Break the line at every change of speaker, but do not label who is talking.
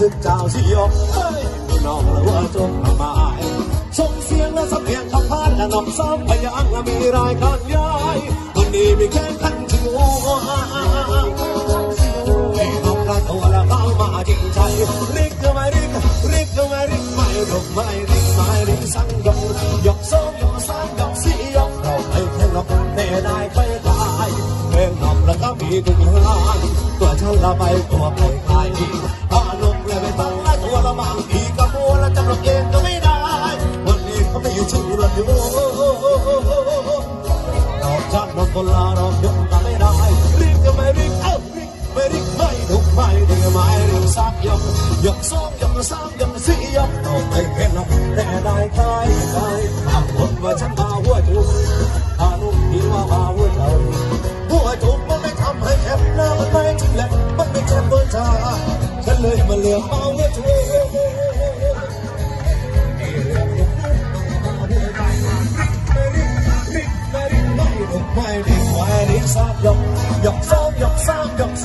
สึกเจ้าสิยกเฮ้ยพี่น้องหรือว่าจงทำไมส่งเสียงและสำเนียงคำพานและนำซ้ำพยางค์มีรายการย้ายวันนี้มีแค่ขันชิวไอ้น้องกระตัวและเข้ามาจริงใจริกก็ไม่ริกริกก็ไม่ริกไม่รุกไม่ริกไม่ริกสังยกยกสองยกสามยกสี่ยกเราไม่แค่นกแน่ได้ไปตายเพลงนกแล้วก็มีถึงล้านตัวฉันละไปตัวไปไกล คนลารอบยกก็ไม่ได้ริกก็ไม่ริกเอ้าริกไม่ริกไม่ดุไม่ดึงไม่ริกสักยกยกสองยกสามยกสี่ยกเราไม่แค่นกแต่ได้ใครใครถามคนว่าฉันมาหัวจุกพานุกที่ว่ามาหัวเจ้าหัวจุกมันไม่ทำให้แคบหน้ามันไม่จริงแหละมันไม่แคบเบอร์ชาฉันเลยมาเหลือมาหัว 三一入三一三一